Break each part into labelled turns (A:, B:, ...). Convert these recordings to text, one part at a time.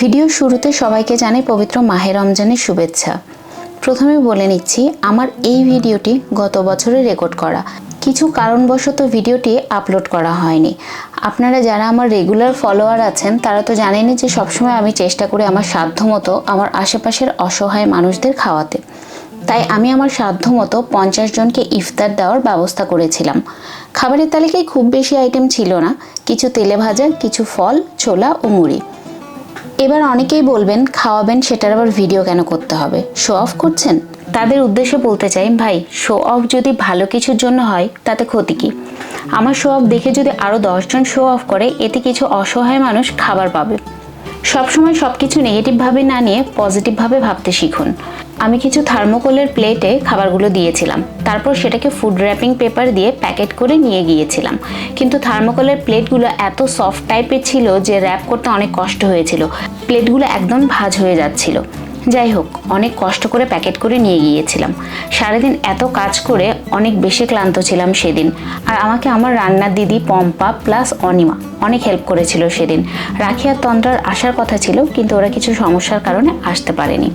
A: ভিডিওর শুরুতে সবাইকে জানাই পবিত্র মাহে রমজানের শুভেচ্ছা। প্রথমে বলে নিচ্ছি, আমার এই ভিডিওটি গত বছরে রেকর্ড করা। কিছু কারণবশত ভিডিওটি আপলোড করা হয়নি। আপনারা যারা আমার রেগুলার ফলোয়ার আছেন, তারা তো জানেনই যে সবসময় আমি চেষ্টা করি আমার সাধ্যমতো আমার আশেপাশের অসহায় মানুষদের খাওয়াতে। তাই আমি আমার সাধ্যমতো পঞ্চাশ জনকে ইফতার দেওয়ার ব্যবস্থা করেছিলাম। খাবারের তালিকায় খুব বেশি আইটেম ছিল না। কিছু তেলে ভাজা, কিছু ফল, ছোলা ও মুড়ি। এবার অনেকেই বলবেন, খাওয়াবেন, সেটার আবার ভিডিও কেন করতে হবে? শো অফ করছেন? তাদের উদ্দেশ্যে বলতে চাই, ভাই শো অফ যদি ভালো কিছুর জন্য হয়, তাতে ক্ষতি কি? আমার শো অফ দেখে যদি আরও দশজন শো অফ করে, এতে কিছু অসহায় মানুষ খাবার পাবে। সবসময় সব কিছু নেগেটিভভাবে না নিয়ে পজিটিভভাবে ভাবতে শিখুন। আমি কিছু থার্মোকোলের প্লেটে খাবারগুলো দিয়েছিলাম। তারপর সেটাকে ফুড র্যাপিং পেপার দিয়ে প্যাকেট করে নিয়ে গিয়েছিলাম। কিন্তু থার্মোকোলের প্লেটগুলো এত সফট টাইপের ছিল যে র্যাপ করতে অনেক কষ্ট হয়েছিল। প্লেটগুলো একদম ভাজ হয়ে যাচ্ছিল। যাই হোক অনেক কষ্ট করে প্যাকেট করে নিয়ে গিয়েছিলাম। সারাদিন এত কাজ করে অনেক বেশি ক্লান্ত ছিলাম সেদিন। আর আমাকে আমার রান্নার দিদি পম্পা প্লাস অনিমা অনেক হেল্প করেছিল সেদিন। রাখি আর তন্ত্রার আসার কথা ছিল, কিন্তু ওরা কিছু সমস্যার কারণে আসতে পারেনি।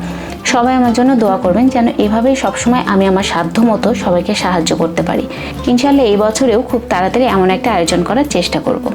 A: সবাই আমার জন্য দোয়া করবেন যেন এভাবেই সবসময় আমি আমার সাধ্য মতো সবাইকে সাহায্য করতে পারি। ইনশাল্লাহ এই বছরেও খুব তাড়াতাড়ি এমন একটা আয়োজন করার চেষ্টা করব।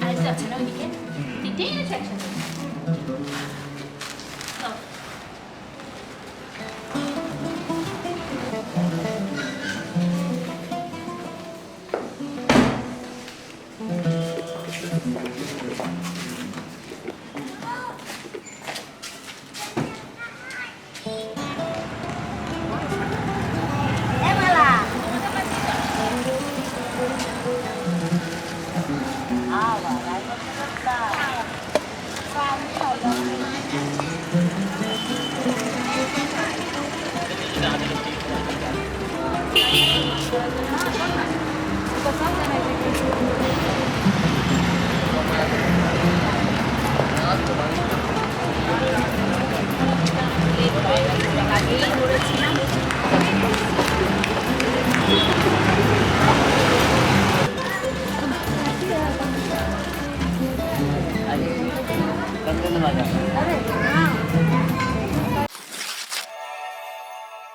B: 알죠? 저랑 이게 디테일 섹션. Thank 어. you. lagi 老的